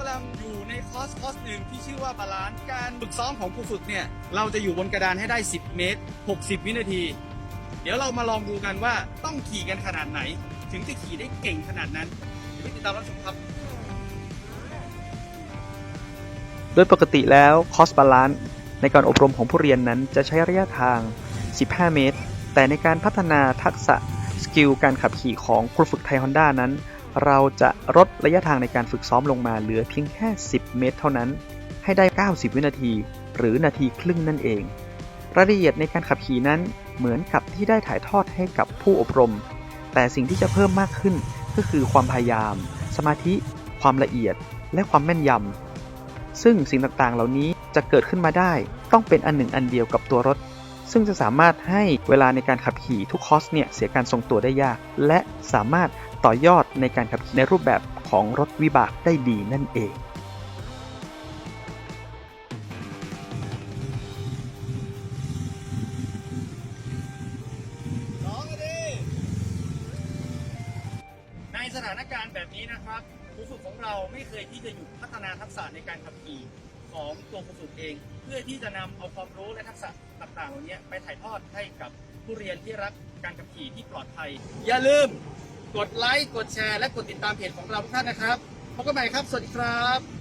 กำลังอร์สคอร์สหนึ่งที่ชื่อว่าบาลานซ์การฝึกซ้อมของผู้ฝึกเนี่ย เราจะอยู่บนกระดานให้ได้ 10 เมตร 60 วินาที เดี๋ยวเรามาลองดูกันว่าต้องขี่กันขนาดไหน ถึงจะขี่ได้เก่งขนาดนั้นเดี๋ยวไปติดตามรับชมครับ โดยปกติแล้วคอสบาลานซ์ในการอบรมของผู้เรียนนั้นจะใช้ระยะทาง 15 เมตร แต่ในการพัฒนาทักษะสกิลการขับขี่ของครูฝึกไทยฮอนด้านั้น เราจะลดระยะทางในการฝึกซ้อมลงมาเหลือเพียงแค่ 10 เมตร เท่านั้น ให้ได้ 90 วินาที หรือนาทีครึ่งนั่นเอง รายละเอียดในการขับขี่นั้นเหมือนกับที่ได้ถ่ายทอดให้กับผู้อบรม แต่สิ่งที่จะเพิ่มมากขึ้นก็คือความพยายาม สมาธิ ความละเอียด และความแม่นยำ ซึ่งสิ่งต่างๆ เหล่านี้จะเกิดขึ้นมาได้ต้องเป็นอันหนึ่งอันเดียวกับตัวรถซึ่งจะสามารถให้เวลาในการขับขี่ทุกคอสเนี่ยเสียการทรงตัวได้ยาก และสามารถ ต่อยอดในการขับขี่ในรูปแบบของรถวิบากได้ดีนั่นเองในสถานการณ์แบบนี้นะครับครูฝึกของเราไม่เคยที่จะหยุดพัฒนาทักษะในการขับขี่ของตัวครูฝึกเอง เพื่อที่จะนำเอาความรู้และทักษะต่างๆเหล่านี้ไปถ่ายทอดให้กับผู้เรียนที่รักการขับขี่ที่ปลอดภัย อย่าลืม กดไลค์ กดแชร์ และกดติดตามเพจของเราทุกท่านนะครับ พบกันใหม่ครับ สวัสดีครับ